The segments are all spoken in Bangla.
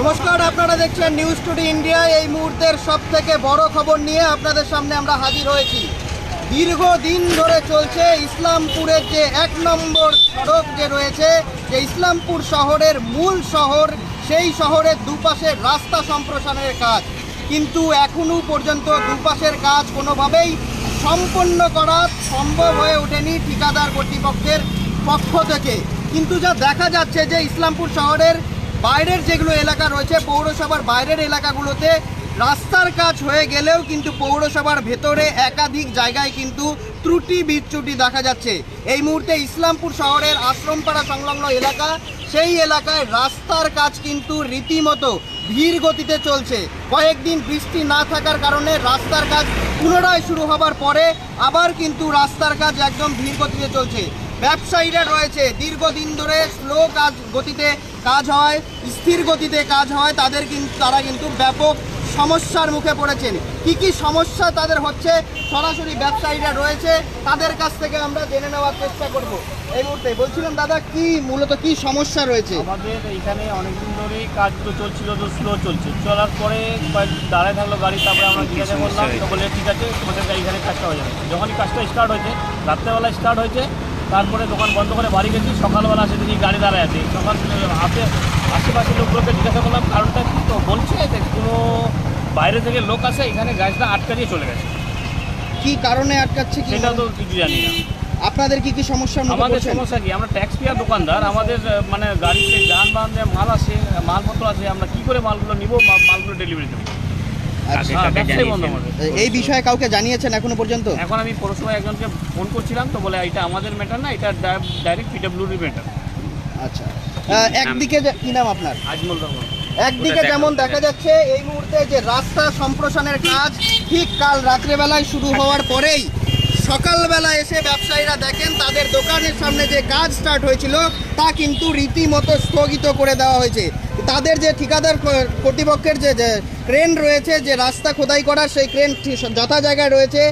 নমস্কার, আপনারা দেখছেন নিউজ টুডে ইন্ডিয়া এই মুহূর্তের সব থেকে বড় খবর নিয়ে আপনাদের সামনে আমরা হাজির হয়েছি। দীর্ঘদিন ধরে চলছে ইসলামপুরের যে এক নম্বর সড়ক যে রয়েছে, যে ইসলামপুর শহরের মূল শহর, সেই শহরের দুপাশের রাস্তা সম্প্রসারণের কাজ। কিন্তু এখনও পর্যন্ত দুপাশের কাজ কোনোভাবেই সম্পন্ন করা সম্ভব হয়ে ওঠেনি ঠিকাদার কর্তৃপক্ষের পক্ষ থেকে। কিন্তু যা দেখা যাচ্ছে যে ইসলামপুর শহরের বাইরের যেগুলো এলাকা রয়েছে, পৌরসভার বাইরের এলাকাগুলোতে রাস্তার কাজ হয়ে গেলেও কিন্তু পৌরসভার ভেতরে একাধিক জায়গায় কিন্তু ত্রুটি বিচ্যুটি দেখা যাচ্ছে। এই মুহূর্তে ইসলামপুর শহরের আশ্রমপাড়া সংলগ্ন এলাকা, সেই এলাকায় রাস্তার কাজ কিন্তু রীতিমতো ধীর গতিতে চলছে। কয়েকদিন বৃষ্টি না থাকার কারণে রাস্তার কাজ পুনরায় শুরু হবার পরে আবার কিন্তু রাস্তার কাজ একদম ধীর গতিতে চলছে। ব্যবসায়ীরা রয়েছে। দীর্ঘদিন ধরে স্লো কাজ গতিতে কাজ হয় স্থির গতিতে কাজ হয় তাদের কিন্তু তারা কিন্তু ব্যাপক সমস্যার মুখে পড়েছেন। কি কি সমস্যা তাদের হচ্ছে সরাসরি ব্যবসায়ীরা রয়েছে তাদের কাছ থেকে আমরা জেনে নেওয়ার চেষ্টা করব। এই মুহূর্তে বলছিলাম দাদা কি মূলত কি সমস্যা রয়েছে? আমাদের এখানে অনেকদিন ধরেই কাজগুলো চলছিল তো স্লো চলছে। চলার পরে দাঁড়ায় থাকল গাড়ি তারপরে আমরা জিজ্ঞাসা করলাম বলে ঠিক আছে তোমাদের এইখানে কাজটা হয়ে যাবে। যখনই কাজটা স্টার্ট হয়েছে রাত্রেবেলা স্টার্ট হয়েছে তারপরে দোকান বন্ধ করে বাড়ি গেছি সকালবেলা এসে দেখি গাড়ি দাঁড়ায় আছে। সকাল হাতে আশেপাশের লোকগুলোকে জিজ্ঞাসা করলাম কারণটা কি তো বলছে? যে কোনো বাইরে থেকে লোক আসে এখানে গাছটা আটকা দিয়ে চলে গেছে। কি কারণে আটকাচ্ছে কি সেটা তো কিছু জানি না। আপনাদের কি কি সমস্যা আমাদের সমস্যা কি? আমরা ট্যাক্স পেয়ার দোকানদার আমাদের মানে গাড়িতে যানবাহন যে মাল আছে মালপত্র আছে আমরা কি করে মালগুলো নিব? মালগুলো ডেলিভারি দেবো? এই বিষয়ে কাউকে জানিয়েছেন এখনও পর্যন্ত? এখন আমি পৌরসভায় একজনকে ফোন করছিলাম তো বলে এটা আমাদের ম্যাটার না এটা ডাইরেক্ট পিডব্লিউডি ম্যাটার আচ্ছা। একদিকে কি নাম আপনার? আজমল রহমান একদিকে যেমন দেখা যাচ্ছে এই মুহূর্তে যে রাস্তা সম্প্রসারণের কাজ ঠিক কাল রাত্রেবেলায় শুরু হওয়ার পরেই সকালবেলা এসে ব্যবসায়ীরা দেখেন তাদের দোকানের সামনে যে কাজ স্টার্ট হয়েছিল, তা কিন্তু রীতিমতো স্থগিত করে দেওয়া হয়েছে। তাদের যে ঠিকাদার কর্তৃপক্ষের যে ক্রেন রয়েছে, যে রাস্তা খোদাই করার সেই ক্রেন যথা জায়গায় রয়েছে।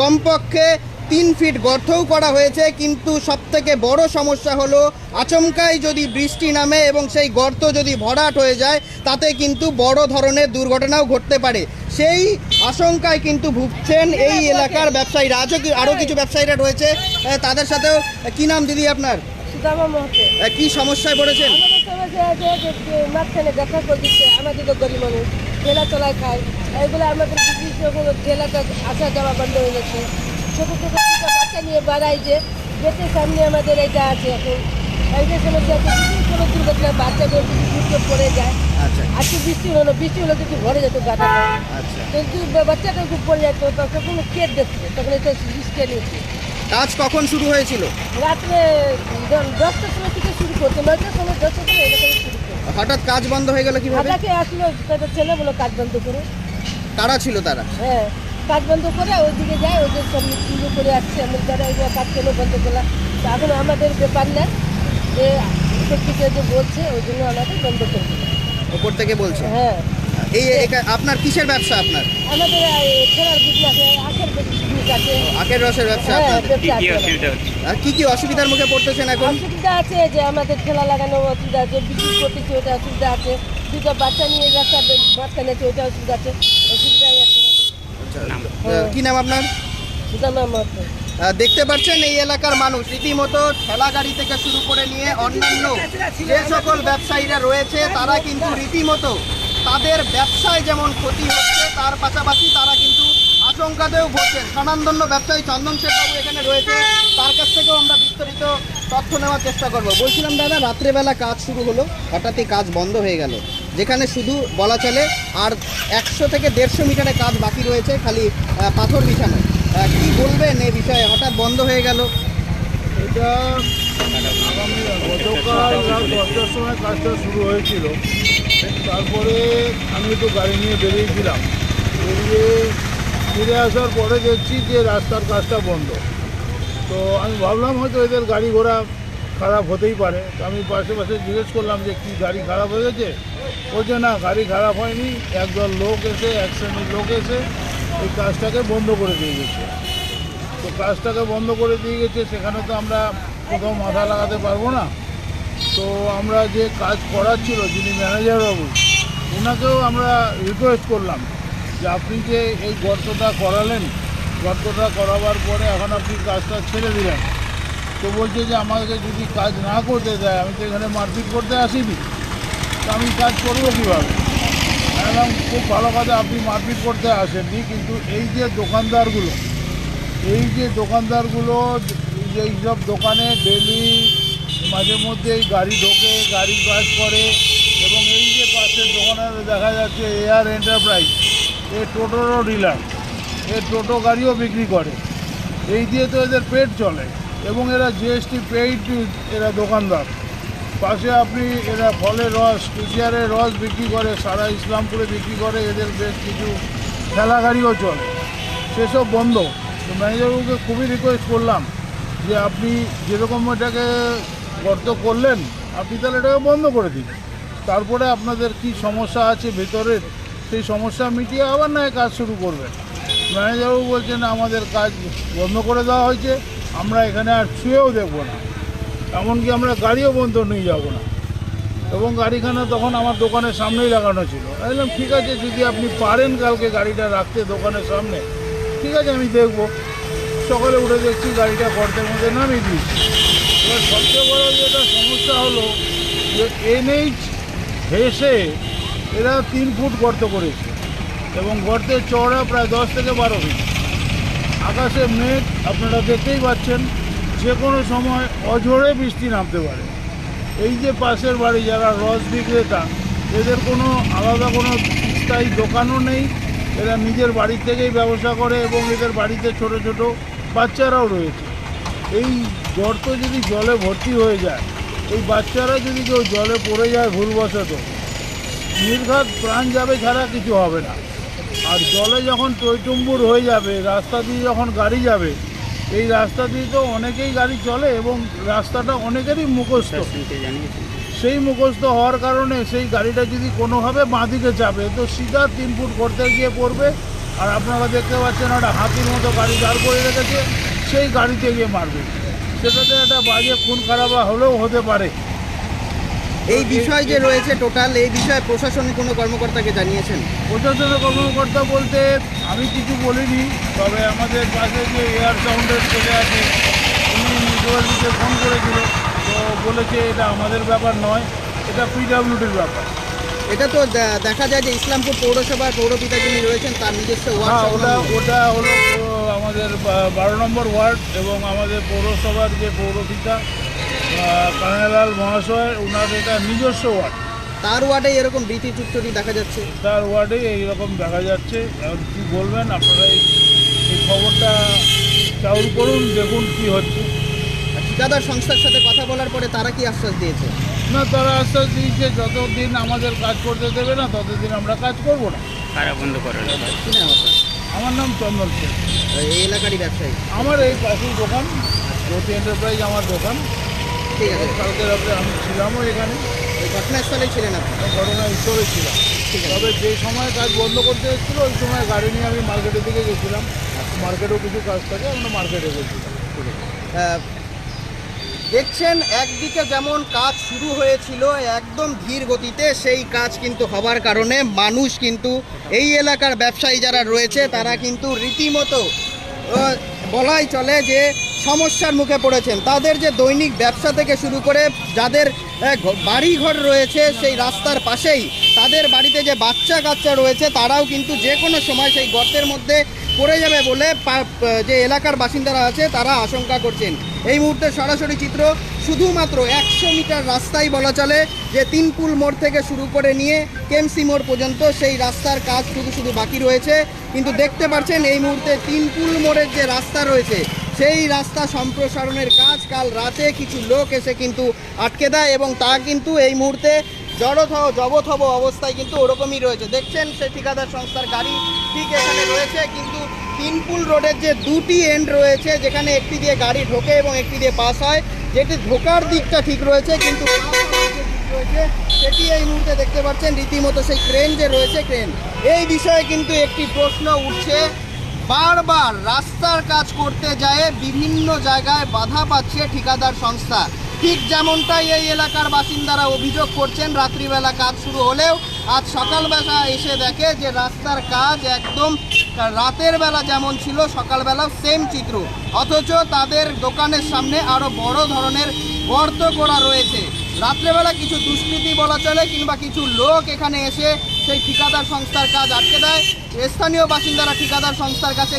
কমপক্ষে তিন ফিট গর্তও করা হয়েছে, কিন্তু সবথেকে বড় সমস্যা হলো, আচমকাই যদি বৃষ্টি নামে এবং সেই গর্ত যদি ভরাট হয়ে যায়, তাতে কিন্তু বড় ধরনের দুর্ঘটনাও ঘটতে পারে। সেই আশঙ্কায় কিন্তু ভুগছেন এই এলাকার ব্যবসায়ীরা আজও কি আরও কিছু ব্যবসায়ীরা রয়েছে তাদের সাথেও কি নাম দিদি আপনার? কি সমস্যায় পড়েছেন? মাঝখানে দেখা করে দিচ্ছে আমাদের তো গরিব মানুষ ঠেলা চলায় খায়। এইগুলো আমাদের রকম আসা যাওয়া বন্ধ হয়ে গেছে ছোটো ছোটো ছোটো বাচ্চা নিয়ে বাড়াই যে গেটের সামনে আমাদের এটা আছে এখন। যদি কোনো দুর্ঘটনা বাচ্চাদের যদি দুর্যোগ পড়ে যায় আচ্ছা। আজকে বৃষ্টি হলো বৃষ্টি হলে ভরে যেত গাটাটা আচ্ছা। কিন্তু বাচ্চাটা খুব পড়ে যেত তখন কে দেখছে তখন এটা রিস্কে নিচ্ছে কাজ কখন শুরু হয়েছিল? রাত্রে দশটার সময় থেকে শুরু করছে নয়টার সময় দশটার সময় এরকম শুরু করছে। হঠাৎ কাজ বন্ধ হয়ে গেল কীভাবে? আসলো তাদের ছেলে বলো কাজ বন্ধ করে। কারা ছিল তারা? হ্যাঁ কাজ বন্ধ করে ওইদিকে যায় ওদের সব শুরু করে আসছে আমি যারা কাজ কেন বন্ধ করলাম। তা এখন আমাদের ব্যাপার না যে উপর থেকে যে বলছে ওই জন্য আমাদের বন্ধ করে দিল। ওপর থেকে বলছে? হ্যাঁ। এই আপনার কিসের ব্যবসা আপনার? আমাদের খেলার বিজনেস আছে আখের বিজনেস আছে। আখের রসের ব্যবসা হ্যাঁ আপনাদের ব্যবসা আর কি কি অসুবিধার মুখে পড়তেছেন এখন? অসুবিধা আছে যে আমাদের ঠেলা লাগানো অসুবিধা আছে বিক্রি করতেছে ওটা অসুবিধা আছে দুটো বাচ্চা নিয়ে রাস্তা মাঝখানে আছে ওটা অসুবিধা আছে অসুবিধাই আছে। আহ, কি নাম আপনার? সুদামা দেখতে পাচ্ছেন এই এলাকার মানুষ। রীতিমতো ঠেলা গাড়ি থেকে শুরু করে নিয়ে অন্যান্য যে সকল ব্যবসায়ীরা রয়েছে, তারা কিন্তু রীতিমতো তাদের ব্যবসায় যেমন ক্ষতি হচ্ছে, তার পাশাপাশি তারা কিন্তু আশঙ্কাতেও ভরছেন স্বনামধন্য ব্যবসায়ী চন্দন শেখবাবু এখানে রয়েছে। তার কাছ থেকেও আমরা বিস্তারিত তথ্য নেওয়ার চেষ্টা করব। বলছিলাম, দাদা, রাত্রেবেলা কাজ শুরু হলো, হঠাৎই কাজ বন্ধ হয়ে গেল। যেখানে শুধু বলা চলে, আর একশো থেকে দেড়শো মিটারে কাজ বাকি রয়েছে, খালি পাথর বিছানো। কি বলবেন এই বিষয়ে? হঠাৎ বন্ধ হয়ে গেল। এটা আগামী গতকাল দশটার সময় কাজটা শুরু হয়েছিল। তারপরে আমি একটু গাড়ি নিয়ে বেরিয়েছিলাম বেরিয়ে ফিরে আসার পরে দেখছি যে রাস্তার কাজটা বন্ধ। তো আমি ভাবলাম হয়তো এদের গাড়ি ঘোড়া খারাপ হতেই পারে। তো আমি পাশে পাশে জিজ্ঞেস করলাম যে, কি গাড়ি খারাপ হয়ে গেছে? বলছে না, গাড়ি খারাপ হয়নি। একদল লোক এসে, এক শ্রেণির লোক এসে এই কাজটাকে বন্ধ করে দিয়ে গেছে। তো কাজটাকে বন্ধ করে দিয়ে গেছে, সেখানে তো আমরা কোথাও মাথা লাগাতে পারব না। তো আমরা যে কাজ করাচ্ছিল যিনি ম্যানেজার বাবু, ওনাকেও আমরা রিকোয়েস্ট করলাম যে আপনি যে এই গর্তটা করালেন, গর্তটা করাবার পরে এখন আপনি কাজটা ছেড়ে দিলেন। তো বলছে যে আমাকে যদি কাজ না করতে দেয়, আমি তো এখানে মারপিট করতে আসিনি। তো আমি কাজ করব কীভাবে? একদম খুব ভালো কথা আপনি মারপিট করতে আসেননি, কিন্তু এই যে দোকানদারগুলো, এই যে দোকানদারগুলো সব দোকানে ডেলি মাঝে মধ্যে এই গাড়ি ঢোকে গাড়ি কাজ করে, এবং এই যে পাশের দোকানে দেখা যাচ্ছে এয়ার এন্টারপ্রাইজ, এ টোটোরও ডিলার, এ টোটো গাড়িও বিক্রি করে। এই দিয়ে তো এদের পেট চলে, এবং এরা জিএসটি পেইড, এরা দোকানদার। পাশে আপনি এরা ফলের রস, কুচিয়ারের রস বিক্রি করে, সারা ইসলামপুরে বিক্রি করে, এদের বেশ কিছু ঠেলা গাড়িও চলে। সেসব বন্ধ। তো ম্যানেজারবাবুকে খুবই রিকোয়েস্ট করলাম যে আপনি যেরকম এটাকে গর্ত করলেন, আপনি তাহলে এটাকে বন্ধ করে দিন। তারপরে আপনাদের কি সমস্যা আছে ভেতরের, সেই সমস্যা মিটিয়ে আবার নয় কাজ শুরু করবেন। ম্যানেজারবাবু বলছেন, আমাদের কাজ বন্ধ করে দেওয়া হয়েছে, আমরা এখানে আর ছুঁয়েও দেখব না। এমনকি আমরা গাড়িও বন্ধ নিয়ে যাব না। এবং গাড়িখানা তখন আমার দোকানের সামনেই লাগানো ছিল। বললাম, ঠিক আছে, যদি আপনি পারেন কালকে গাড়িটা রাখতে দোকানের সামনে, ঠিক আছে, আমি দেখব। সকালে উঠে দেখছি গাড়িটা গর্তের মধ্যে নামিয়ে দিয়েছি। এবার সবচেয়ে বড় যেটা সমস্যা হলো যে এনএইচ হেসে এরা তিন ফুট গর্ত করেছে এবং গর্তের চওড়া প্রায় দশ থেকে বারো ফিট। আকাশে মেঘ, আপনারা দেখতেই পাচ্ছেন যে কোনো সময় অঝোরে বৃষ্টি নামতে পারে। এই যে পাশের বাড়ি যারা রস বিক্রেতা, এদের কোনো আলাদা কোনো স্থায়ী দোকানও নেই। এরা নিজের বাড়ি থেকেই ব্যবসা করে এবং এদের বাড়িতে ছোট ছোট বাচ্চারাও রয়েছে। এই গর্ত যদি জলে ভর্তি হয়ে যায়, এই বাচ্চারা যদি কেউ জলে পড়ে যায় ভুলবশত, নির্ঘাত প্রাণ যাবে ছাড়া কিছু হবে না। আর জলে যখন টইটুম্বুর হয়ে যাবে, রাস্তা দিয়ে যখন গাড়ি যাবে এই রাস্তা দিয়ে তো অনেকেই গাড়ি চলে এবং রাস্তাটা অনেকেরই মুখস্থ। সেই মুখস্থ হওয়ার কারণে সেই গাড়িটা যদি কোনোভাবে বাঁদিকে চাপে তো সিধা তিন ফুট করতে গিয়ে পড়বে। আর আপনারা দেখতে পাচ্ছেন একটা হাতির মতো গাড়ি দাঁড় করে রেখেছে সেই গাড়িতে গিয়ে মারবে। সেটাতে একটা বাজে খুন খারাপা হলেও হতে পারে। এই বিষয় যে রয়েছে টোটাল এই বিষয়ে প্রশাসনের কোনো কর্মকর্তাকে জানিয়েছেন? প্রশাসনের কর্মকর্তা বলতে আমি কিছু বলিনি তবে আমাদের পাশে যে এয়ার সাউন্ডের ছেলে আছে উনি মিউনিসিপ্যালিটিতে ফোন করেছিল তো বলেছে এটা আমাদের ব্যাপার নয় এটা পিডাব্লিউডির ব্যাপার। এটা তো দেখা যায় যে ইসলামপুর পৌরসভার পৌরপিতা যিনি রয়েছেন তার নিজস্ব ওয়ার্ড হ্যাঁ ওটা ওটা হলো আমাদের বারো নম্বর ওয়ার্ড এবং আমাদের পৌরসভার যে পৌরপিতা কানাইলাল মহাশয় ওনার এটা নিজস্ব ওয়ার্ড। তার ওয়ার্ডে এরকম রীতি চুক্তি দেখা যাচ্ছে? তার ওয়ার্ডে এইরকম দেখা যাচ্ছে। এখন কী বলবেন আপনারা এই খবরটা চাউল করুন দেখুন কি হচ্ছে। আর ঠিকাদার সংস্থার সাথে কথা বলার পরে তারা কি আশ্বাস দিয়েছে? না তারা আশ্বাস দিয়েছে যতদিন আমাদের কাজ করতে দেবে না ততদিন আমরা কাজ করব না। কারা বন্ধ করালো কি নাম আপনার? আমার নাম চন্দন সেন এই এলাকারই ব্যবসায়ী। আমার এই পাশেই দোকান জ্যোতি এন্টারপ্রাইজ আমার দোকান। ঠিক আছে। কালকে রাত্রে আমি ছিলামও এখানে। ওই ঘটনাস্থলেই ছিলেন আপনি? ঘটনা স্তরে ছিলাম। ঠিক আছে। তবে যে সময় কাজ বন্ধ করতে এসেছিল ওই সময় গাড়ি নিয়ে আমি মার্কেটের দিকে গেছিলাম। মার্কেটেও কিছু কাজ থাকে আমরা মার্কেটে গেছিলাম। দেখছেন একদিকে যেমন কাজ শুরু হয়েছিল একদম ধীর গতিতে সেই কাজ কিন্তু হবার কারণে মানুষ কিন্তু এই এলাকার ব্যবসায়ী যারা রয়েছে তারা কিন্তু রীতিমতো বলাই চলে যে সমস্যার মুখে পড়েছেন। তাদের যে দৈনিক ব্যবসা থেকে শুরু করে যাদের বাড়িঘর রয়েছে সেই রাস্তার পাশেই, তাদের বাড়িতে যে বাচ্চা কাচ্চা রয়েছে, তারাও কিন্তু যে কোনো সময় সেই গর্তের মধ্যে পড়ে যাবে বলে যে এলাকার বাসিন্দারা আছে, তারা আশঙ্কা করছেন। এই মুহূর্তে সরাসরি চিত্র, শুধুমাত্র একশো মিটার রাস্তাই বলা চলে, যে তিনপুল মোড় থেকে শুরু করে নিয়ে কেমসি মোড় পর্যন্ত সেই রাস্তার কাজ শুধু শুধু বাকি রয়েছে। কিন্তু দেখতে পাচ্ছেন, এই মুহূর্তে তিনপুল মোড়ের যে রাস্তা রয়েছে, সেই রাস্তা সম্প্রসারণের কাজ কাল রাতে কিছু লোক এসে কিন্তু আটকে দেয় এবং তা কিন্তু এই মুহূর্তে জড়থ, জবথব অবস্থায় কিন্তু ওরকমই রয়েছে। দেখছেন সে ঠিকাদার সংস্থার গাড়ি ঠিক এখানে রয়েছে, কিন্তু তিনপুল রোডের যে দুটি এন্ড রয়েছে, যেখানে একটি দিয়ে গাড়ি ঢোকে এবং একটি দিয়ে পাস হয়, যেটি ঢোকার দিকটা ঠিক রয়েছে, কিন্তু রয়েছে, সেটি এই মুহূর্তে দেখতে পাচ্ছেন, রীতিমতো সেই ক্রেন যে রয়েছে ক্রেন এই বিষয়ে কিন্তু একটি প্রশ্ন উঠছে, বারবার রাস্তার কাজ করতে যায়, বিভিন্ন জায়গায় বাধা পাচ্ছে ঠিকাদার সংস্থা। ঠিক যেমনটাই এই এলাকার বাসিন্দারা অভিযোগ করছেন, রাত্রিবেলা কাজ শুরু হলেও আজ সকালবেলা এসে দেখে যে রাস্তার কাজ একদম রাতের বেলা যেমন ছিল, সকালবেলাও সেম চিত্র। অথচ তাদের দোকানের সামনে আরও বড় ধরনের গর্ত করা রয়েছে। রাত্রেবেলা কিছু দুষ্কৃতি বলা চলে কিংবা কিছু লোক এখানে এসে সেই ঠিকাদার সংস্থার কাজ আটকে দেয়। স্থানীয় বাসিন্দারা ঠিকাদার সংস্থার কাছে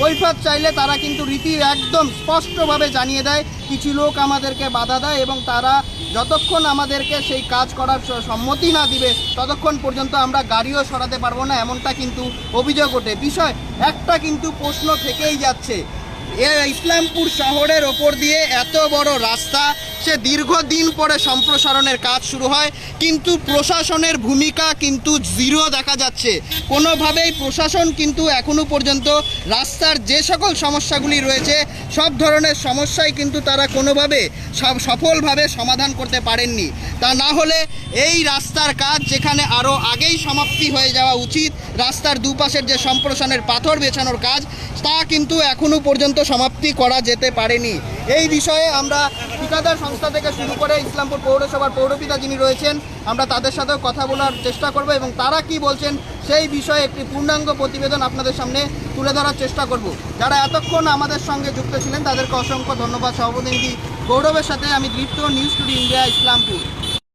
কৈফাত চাইলে তারা কিন্তু রীতি একদম স্পষ্টভাবে জানিয়ে দেয়, কিছু লোক আমাদেরকে বাধা দেয় এবং তারা যতক্ষণ আমাদেরকে সেই কাজ করার সম্মতি না দিবে, ততক্ষণ পর্যন্ত আমরা গাড়িও সরাতে পারব না, এমনটা কিন্তু অভিযোগ ওঠে। বিষয় একটা কিন্তু প্রশ্ন থেকেই যাচ্ছে। এ ইসলামপুর শহরের ওপর দিয়ে এত বড় রাস্তা সে দীর্ঘদিন পরে সম্প্রসারণের কাজ শুরু হয়, কিন্তু প্রশাসনের ভূমিকা কিন্তু জিরো দেখা যাচ্ছে। কোনোভাবেই প্রশাসন কিন্তু এখনও পর্যন্ত রাস্তার যে সকল সমস্যাগুলি রয়েছে, সব ধরনের সমস্যাই কিন্তু তারা কোনোভাবে সব সফলভাবে সমাধান করতে পারেননি। তা না হলে এই রাস্তার কাজ যেখানে আরও আগেই সমাপ্তি হয়ে যাওয়া উচিত, রাস্তার দুপাশের যে সম্প্রসারণের পাথর বেছানোর কাজ, তা কিন্তু এখনও পর্যন্ত সমাপ্তি করা যেতে পারেনি। এই বিষয়ে আমরা ঠিকাদার সংস্থা থেকে শুরু করে ইসলামপুর পৌরসভার পৌরপিতা যিনি রয়েছেন, আমরা তাদের সাথেও কথা বলার চেষ্টা করব এবং তারা কি বলছেন সেই বিষয়ে একটি পূর্ণাঙ্গ প্রতিবেদন আপনাদের সামনে তুলে ধরার চেষ্টা করব। যারা এতক্ষণ আমাদের সঙ্গে যুক্ত ছিলেন, তাদেরকে অসংখ্য ধন্যবাদ। সভাপতিনিধি গৌরবের সাথে আমি দৃপ্ত নিউজ টুডে ইন্ডিয়া ইসলামপুর।